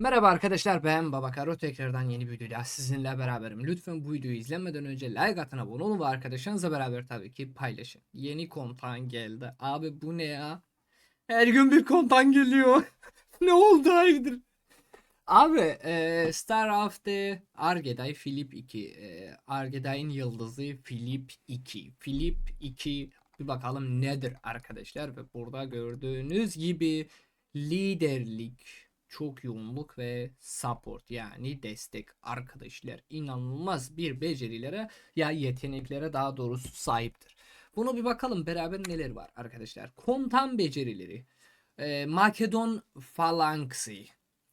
Merhaba arkadaşlar ben Babakaro tekrardan yeni bir videoyla sizinle beraberim. Lütfen bu videoyu izlemeden önce like atın abone olun ve arkadaşlarınızla beraber tabii ki paylaşın. Yeni komutan geldi. Abi bu ne ya? Her gün bir komutan geliyor. ne oldu hayırdır? Abi e, Star of the Argeday Philip 2. E, Argeday'ın yıldızı Philip 2. Philip 2 bir bakalım nedir arkadaşlar ve burada gördüğünüz gibi liderlik, çok yoğunluk ve support yani destek arkadaşlar inanılmaz bir becerilere ya yeteneklere daha doğrusu sahiptir. Bunu bir bakalım beraber neler var arkadaşlar. Komutan becerileri. Ee, Makedon falanksi.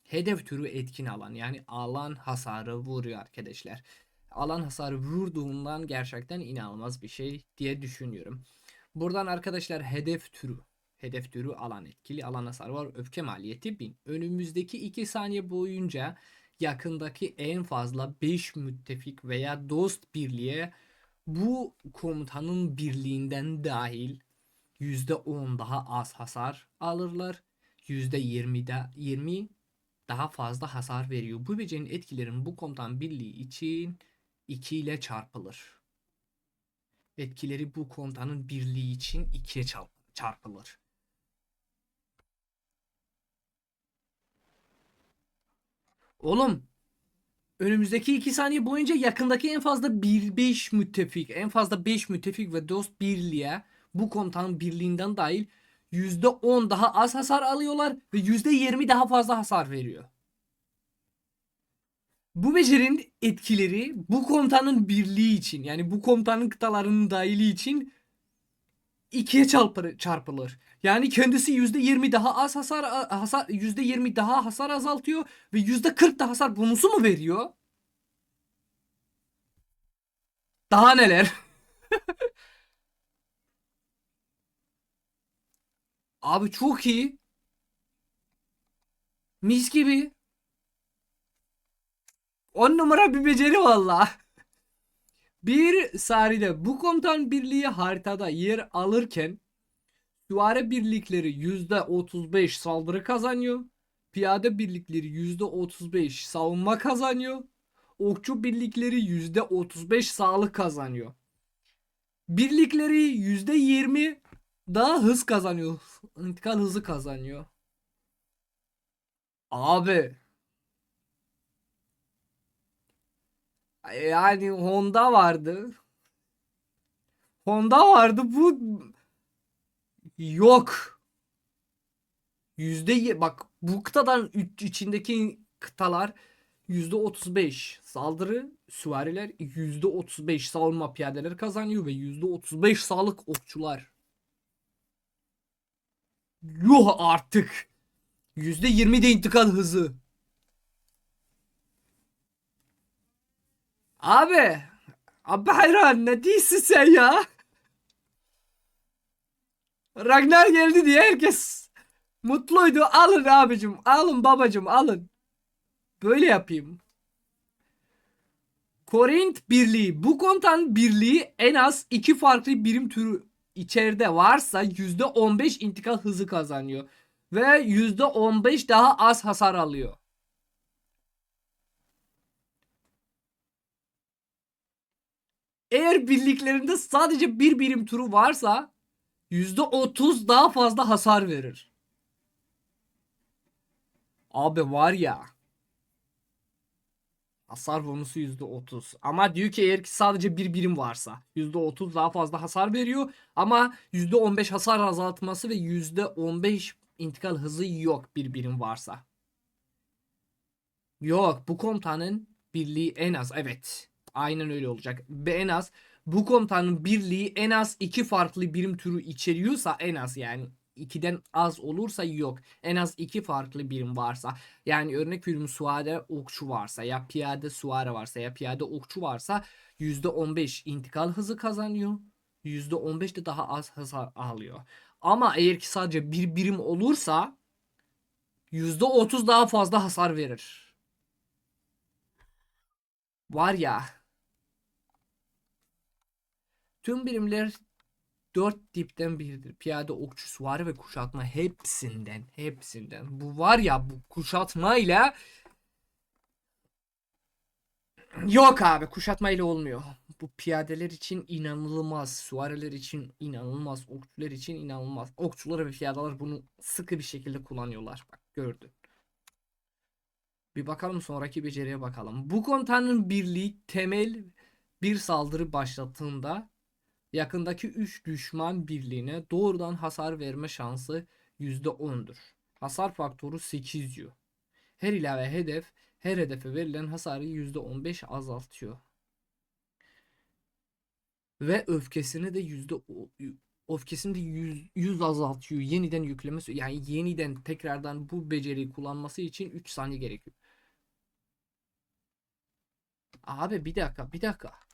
Hedef türü etkin alan yani alan hasarı vuruyor arkadaşlar. Alan hasarı vurduğundan gerçekten inanılmaz bir şey diye düşünüyorum. Buradan arkadaşlar hedef türü Hedef türü alan etkili alan hasarı var. Öfke maliyeti 1000. Önümüzdeki 2 saniye boyunca yakındaki en fazla 5 müttefik veya dost birliğe bu komutanın birliğinden dahil %10 daha az hasar alırlar. %20 de 20 daha fazla hasar veriyor. Bu becerinin etkilerin bu komutan birliği için 2 ile çarpılır. Etkileri bu komutanın birliği için 2'ye çarpılır. Oğlum önümüzdeki 2 saniye boyunca yakındaki en fazla 1-5 müttefik, en fazla 5 müttefik ve dost birliğe bu komutanın birliğinden dahil %10 daha az hasar alıyorlar ve %20 daha fazla hasar veriyor. Bu becerinin etkileri bu komutanın birliği için yani bu komutanın kıtalarının dahili için ikiye çarpı, çarpılır. Yani kendisi %20 daha az hasar hasar %20 daha hasar azaltıyor ve %40 da hasar bonusu mu veriyor? Daha neler? Abi çok iyi. Mis gibi. 10 numara bir beceri valla. Bir saride bu komutan birliği haritada yer alırken süvari birlikleri %35 saldırı kazanıyor. Piyade birlikleri %35 savunma kazanıyor. Okçu birlikleri %35 sağlık kazanıyor. Birlikleri %20 daha hız kazanıyor. İntikal hızı kazanıyor. Abi Yani Honda vardı. Honda vardı bu yok. Yüzde bak bu kıtadan içindeki kıtalar yüzde 35 saldırı süvariler yüzde 35 savunma piyadeleri kazanıyor ve yüzde 35 sağlık okçular. Yuh artık. Yüzde 20 de intikal hızı. Abi. Abi hayran ne değilsin sen ya? Ragnar geldi diye herkes mutluydu. Alın abicim. Alın babacım alın. Böyle yapayım. Korint birliği. Bu kontan birliği en az iki farklı birim türü içeride varsa %15 intikal hızı kazanıyor. Ve %15 daha az hasar alıyor. Eğer birliklerinde sadece bir birim turu varsa %30 daha fazla hasar verir. Abi var ya. Hasar bonusu %30. Ama diyor ki eğer ki sadece bir birim varsa %30 daha fazla hasar veriyor. Ama %15 hasar azaltması ve %15 intikal hızı yok bir birim varsa. Yok bu komutanın birliği en az evet. Aynen öyle olacak. Ve en az bu komutanın birliği en az iki farklı birim türü içeriyorsa en az yani ikiden az olursa yok. En az iki farklı birim varsa yani örnek veriyorum suade okçu varsa ya piyade suare varsa ya piyade okçu varsa %15 intikal hızı kazanıyor. %15 de daha az hasar alıyor. Ama eğer ki sadece bir birim olursa %30 daha fazla hasar verir. Var ya Tüm birimler dört tipten biridir. Piyade, okçu, süvari ve kuşatma hepsinden, hepsinden. Bu var ya bu kuşatmayla Yok abi kuşatmayla olmuyor. Bu piyadeler için inanılmaz. Süvariler için inanılmaz. Okçular için inanılmaz. Okçular ve piyadeler bunu sıkı bir şekilde kullanıyorlar. Bak gördün. Bir bakalım sonraki beceriye bakalım. Bu komutanın birliği temel bir saldırı başlattığında yakındaki 3 düşman birliğine doğrudan hasar verme şansı %10'dur. Hasar faktörü 800. Her ilave hedef her hedefe verilen hasarı %15 azaltıyor. Ve öfkesini de yüzde öfkesini de 100, 100 azaltıyor. Yeniden yüklemesi yani yeniden tekrardan bu beceriyi kullanması için 3 saniye gerekiyor. Abi bir dakika bir dakika.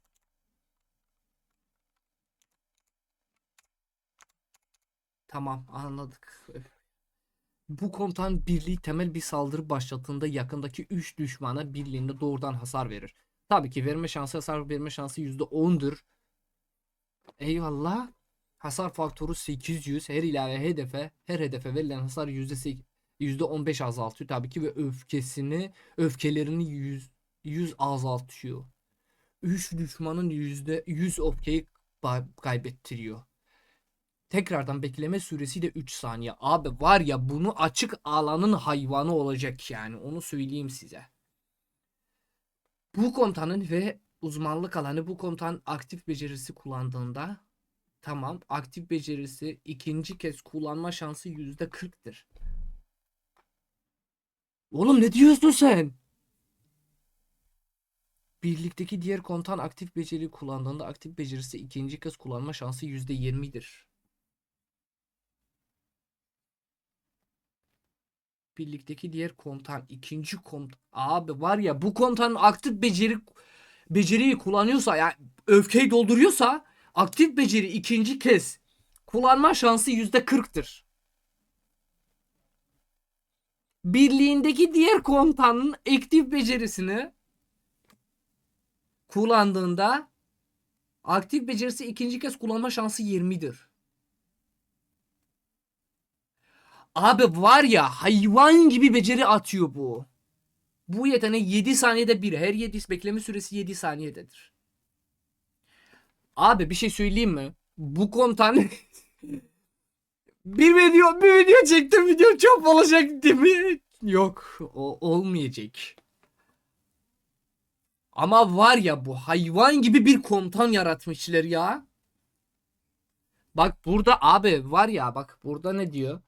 Tamam anladık. Bu komutan birliği temel bir saldırı başlattığında yakındaki 3 düşmana birliğinde doğrudan hasar verir. Tabii ki verme şansı hasar verme şansı %10'dur. Eyvallah. Hasar faktörü 800. Her ilave hedefe her hedefe verilen hasar %8 %15 azaltıyor tabii ki ve öfkesini öfkelerini 100 100 azaltıyor. 3 düşmanın %100 öfkeyi kaybettiriyor. Tekrardan bekleme süresi de 3 saniye. Abi var ya bunu açık alanın hayvanı olacak yani. Onu söyleyeyim size. Bu komutanın ve uzmanlık alanı bu komutan aktif becerisi kullandığında tamam aktif becerisi ikinci kez kullanma şansı %40'tır. Oğlum ne diyorsun sen? Birlikteki diğer komutan aktif beceriyi kullandığında aktif becerisi ikinci kez kullanma şansı %20'dir. Birlikteki diğer komutan ikinci komutan abi var ya bu komutanın aktif beceri beceriyi kullanıyorsa yani öfkeyi dolduruyorsa aktif beceri ikinci kez kullanma şansı yüzde kırktır. Birliğindeki diğer komutanın aktif becerisini kullandığında aktif becerisi ikinci kez kullanma şansı 20'dir. Abi var ya hayvan gibi beceri atıyor bu. Bu yetenek 7 saniyede bir. Her 7 bekleme süresi 7 saniyededir. Abi bir şey söyleyeyim mi? Bu komutan bir video bir video çektim video çok olacak değil mi? Yok o olmayacak. Ama var ya bu hayvan gibi bir komutan yaratmışlar ya. Bak burada abi var ya bak burada ne diyor?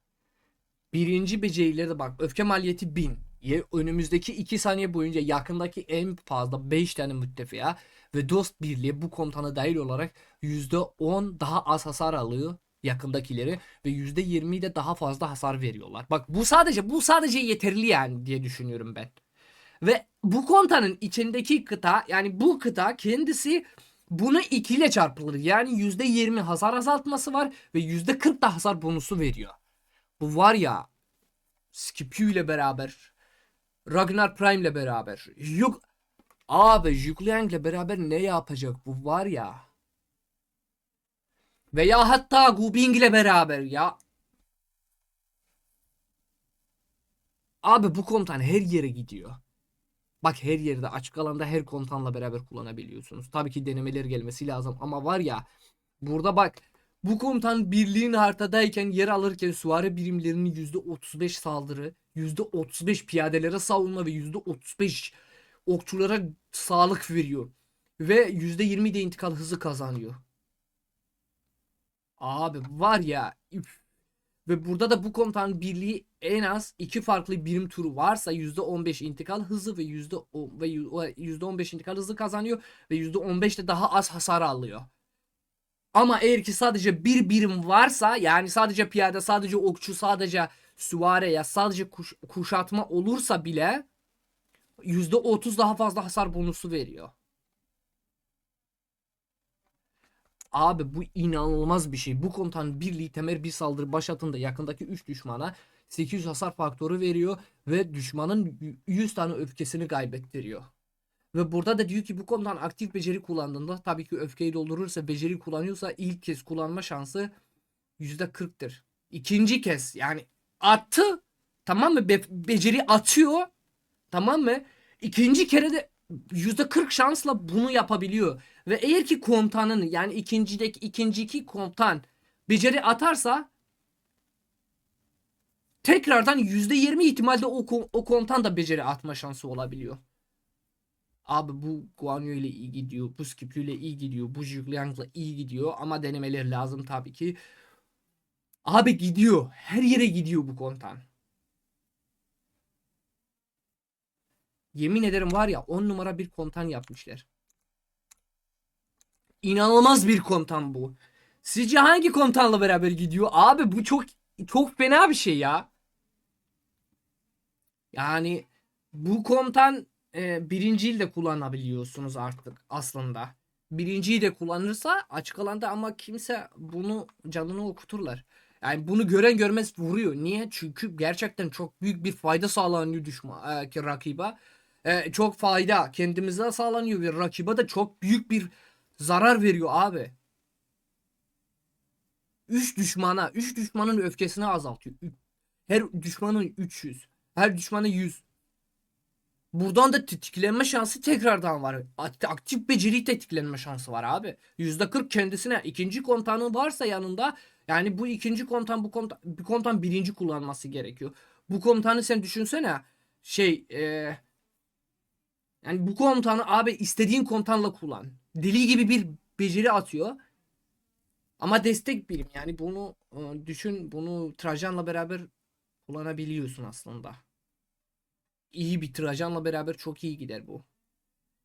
Birinci becerileri bak öfke maliyeti 1000. Ye- Önümüzdeki 2 saniye boyunca yakındaki en fazla 5 tane müttefika ve dost birliği bu komutana dahil olarak %10 daha az hasar alıyor yakındakileri ve %20 de daha fazla hasar veriyorlar. Bak bu sadece bu sadece yeterli yani diye düşünüyorum ben. Ve bu komutanın içindeki kıta yani bu kıta kendisi bunu 2 ile çarpılır. Yani %20 hasar azaltması var ve %40 da hasar bonusu veriyor. Var ya Scipio ile beraber Ragnar Prime ile beraber Yuk Abi Julian ile beraber ne yapacak bu var ya veya hatta Gubing ile beraber ya Abi bu komutan her yere gidiyor. Bak her yerde açık alanda her komutanla beraber kullanabiliyorsunuz. Tabii ki denemeler gelmesi lazım ama var ya burada bak bu komutan birliğin haritadayken yer alırken süvari birimlerinin %35 saldırı, %35 piyadelere savunma ve %35 okçulara sağlık veriyor. Ve %20 de intikal hızı kazanıyor. Abi var ya üf. Ve burada da bu komutan birliği en az iki farklı birim turu varsa %15 intikal hızı ve yüzde o- ve yu- o- %15 intikal hızı kazanıyor ve %15 de daha az hasar alıyor. Ama eğer ki sadece bir birim varsa yani sadece piyade, sadece okçu, sadece süvari ya sadece kuş- kuşatma olursa bile %30 daha fazla hasar bonusu veriyor. Abi bu inanılmaz bir şey. Bu komutan birliği temel bir saldırı başlatında yakındaki 3 düşmana 800 hasar faktörü veriyor ve düşmanın 100 tane öfkesini kaybettiriyor. Ve burada da diyor ki bu komutan aktif beceri kullandığında tabii ki öfkeyi doldurursa beceri kullanıyorsa ilk kez kullanma şansı %40'tır. İkinci kez yani attı tamam mı? Be- beceri atıyor tamam mı? İkinci kere de %40 şansla bunu yapabiliyor. Ve eğer ki komutanın yani ikincideki ikinci iki komutan beceri atarsa tekrardan %20 ihtimalle o, o komutan da beceri atma şansı olabiliyor. Abi bu Guanyu ile iyi gidiyor. Bu Skipio ile iyi gidiyor. Bu Zhugliang'la iyi gidiyor. Ama denemeler lazım tabii ki. Abi gidiyor. Her yere gidiyor bu komutan. Yemin ederim var ya 10 numara bir komutan yapmışlar. İnanılmaz bir komutan bu. Sizce hangi komutanla beraber gidiyor? Abi bu çok çok fena bir şey ya. Yani bu komutan e, birinciyi de kullanabiliyorsunuz artık aslında. Birinciyi de kullanırsa açık alanda ama kimse bunu canını okuturlar. Yani bunu gören görmez vuruyor. Niye? Çünkü gerçekten çok büyük bir fayda sağlanıyor düşman e, rakibe. E, çok fayda kendimize sağlanıyor ve rakibe de çok büyük bir zarar veriyor abi. 3 düşmana, 3 düşmanın öfkesini azaltıyor. Her düşmanın 300, her düşmanın 100. Buradan da tetiklenme şansı tekrardan var. Akt- Aktif beceri tetiklenme şansı var abi. %40 kendisine ikinci komutanı varsa yanında yani bu ikinci komutan bu komutan, bir komutan birinci kullanması gerekiyor. Bu komutanı sen düşünsene şey e, yani bu komutanı abi istediğin komutanla kullan. Deli gibi bir beceri atıyor. Ama destek birim yani bunu e, düşün bunu Trajan'la beraber kullanabiliyorsun aslında. İyi bir Trajan'la beraber çok iyi gider bu.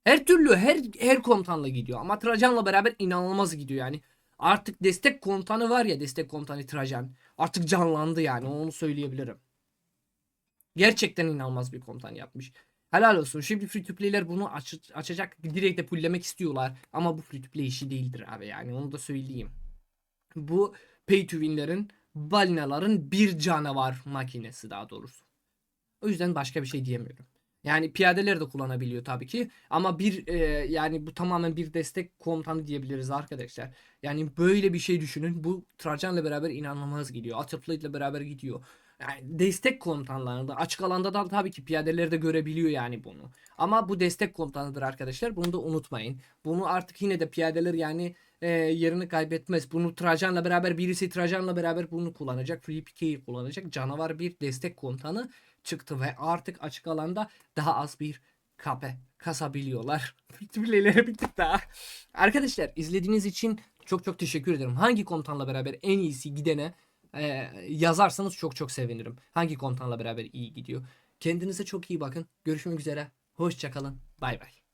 Her türlü her her komutanla gidiyor ama Trajan'la beraber inanılmaz gidiyor yani. Artık destek komutanı var ya destek komutanı Trajan. Artık canlandı yani onu söyleyebilirim. Gerçekten inanılmaz bir komutan yapmış. Helal olsun. Şimdi free to play'ler bunu aç- açacak direkt de fulllemek istiyorlar. Ama bu free to play işi değildir abi yani onu da söyleyeyim. Bu pay to win'lerin balinaların bir canavar makinesi daha doğrusu. O yüzden başka bir şey diyemiyorum. Yani piyadeler de kullanabiliyor tabii ki ama bir e, yani bu tamamen bir destek komutanı diyebiliriz arkadaşlar. Yani böyle bir şey düşünün. Bu Trajan'la beraber inanılmaz gidiyor. Atterflate'le beraber gidiyor. Yani destek komutanlarında açık alanda da tabii ki piyadeleri de görebiliyor yani bunu. Ama bu destek komutanıdır arkadaşlar. Bunu da unutmayın. Bunu artık yine de piyadeler yani e, yerini kaybetmez. Bunu Trajan'la beraber birisi Trajan'la beraber bunu kullanacak. Free PK'yi kullanacak. Canavar bir destek komutanı çıktı ve artık açık alanda daha az bir kape kasabiliyorlar. Bitirmeleri bir tık daha. Arkadaşlar izlediğiniz için çok çok teşekkür ederim. Hangi komutanla beraber en iyisi gidene e, yazarsanız çok çok sevinirim. Hangi komutanla beraber iyi gidiyor. Kendinize çok iyi bakın. Görüşmek üzere. Hoşçakalın. Bay bay.